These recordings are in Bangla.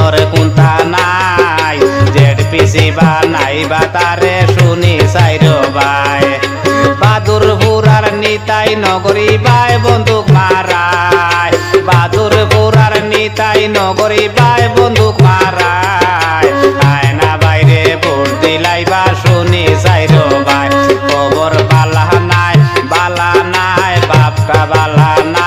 চিনর কোনটা নাই, জেড পিসি বা নাই বা তারে শুনি চাইর ভাই বাদুর বুড়ার নিতাই নগরী বাই বন্দুক মারায় বাদুর বুড়ার নিতাই নগরী বাই বন্দুক মারায় আয়না বাইরে ভোট দিলাইবা শুনি চাইর ভাই খবর বালা নাই বালা নাই বাপটা বালা নাই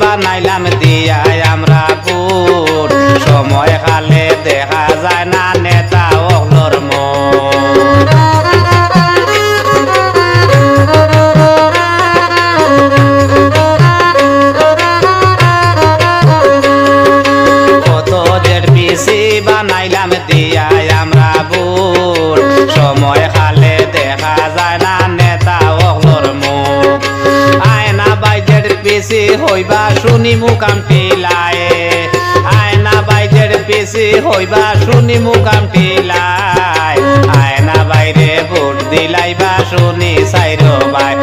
বানাইলাম দিয়াই আমরা বুট সময় খালে দেখা যায় না, নেতা কত বানাইলাম দিয়াই আমরা বুট সময় হইবা শুনি মুকাম টিলায়ে আয়না বাইজের পিসি হইবা শুনি মুকাম টিলায় আয়না বাইরে ভোট দিলাইবা শুনি সাইর ভাই।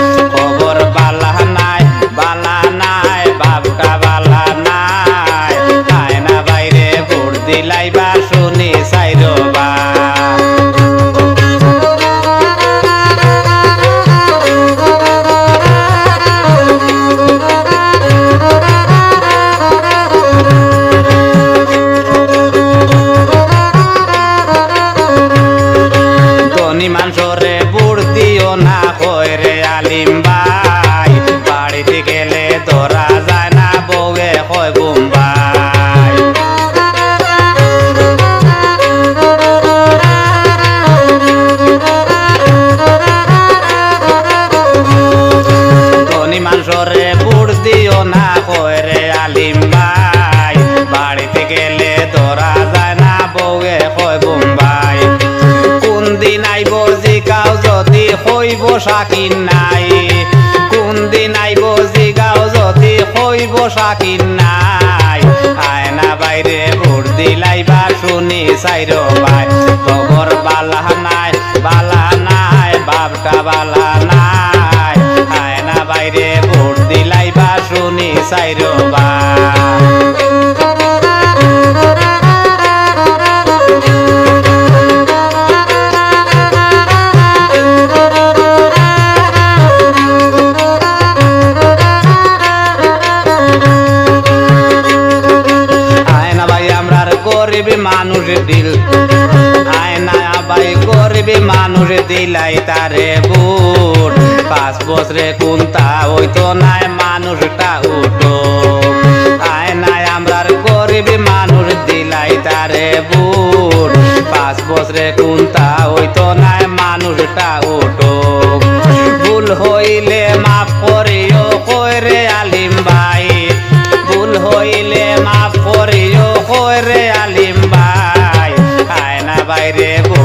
না কয় রে আলিম ভাই? বাড়িতে গেলে ধরা যায় না, বউয়ে কয় বোম্বাই ধনী মানুষরে বুড় দিও না কয় রে আলিম ভাই। বাড়িতে গেলে হইব সাকিন নাই। কোন দিন আইব জিগাও যদি হইব সাকিন নাই। আয়না বাইরে, ভোট দিলাইবা শুনি চাইর ভাই। খবর বালা নাই বালা নাই, বাপটা বালা নাই। আয়না বাইরে, ভোট দিলাইবা শুনি চাইর ভাই। গরিব মানুষ দিল। আয়না ভাই গরিব মানুষ দিলাই তারে বুট। পাঁচ বছরে কোনটা হইতো নাই, মানুষটা উঠো আয়নায় আমরার গরিব মানুষ দিলাই তারে বুট। পাঁচ বছরে কোনটা হইতো নাই, মানুষটা উঠো ভুল হইলে মাফ করিও কই রে আলিম ভাই। ভুল হইলে মাফ করিও কই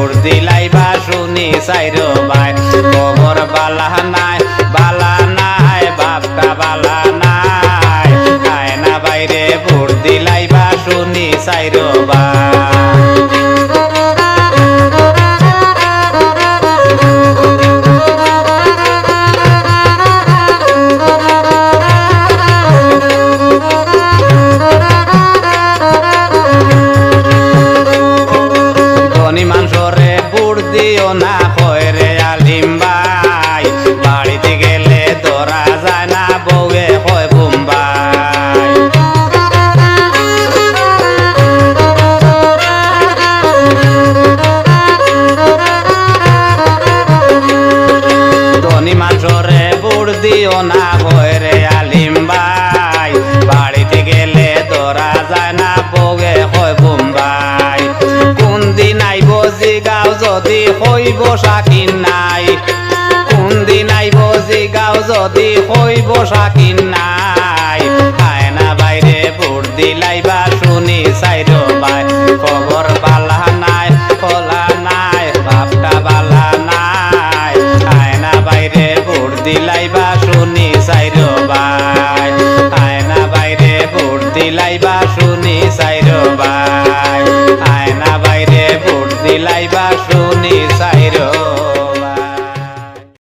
বাইরে দিলাই বা শুনি সাইর ভাই। খবর বালা নাই বালা নাই, বাপটা বালা নাই। আয়না বাইরে ভোট দিলাইবা শুনি সাইর ভাই। সরে বুড় দিও না ভয় আলিম ভাই। বাড়িতে গেলে তোরা যায় না বগে হয় বুম্বাই কোন দিন আইব জিগাও, যদি হইব সাকিন নাই। কোন দিন আইব জিগাও, যদি হইব সাকিন নাই। আয়না বাইরে বুড় দিলাইবা শুনি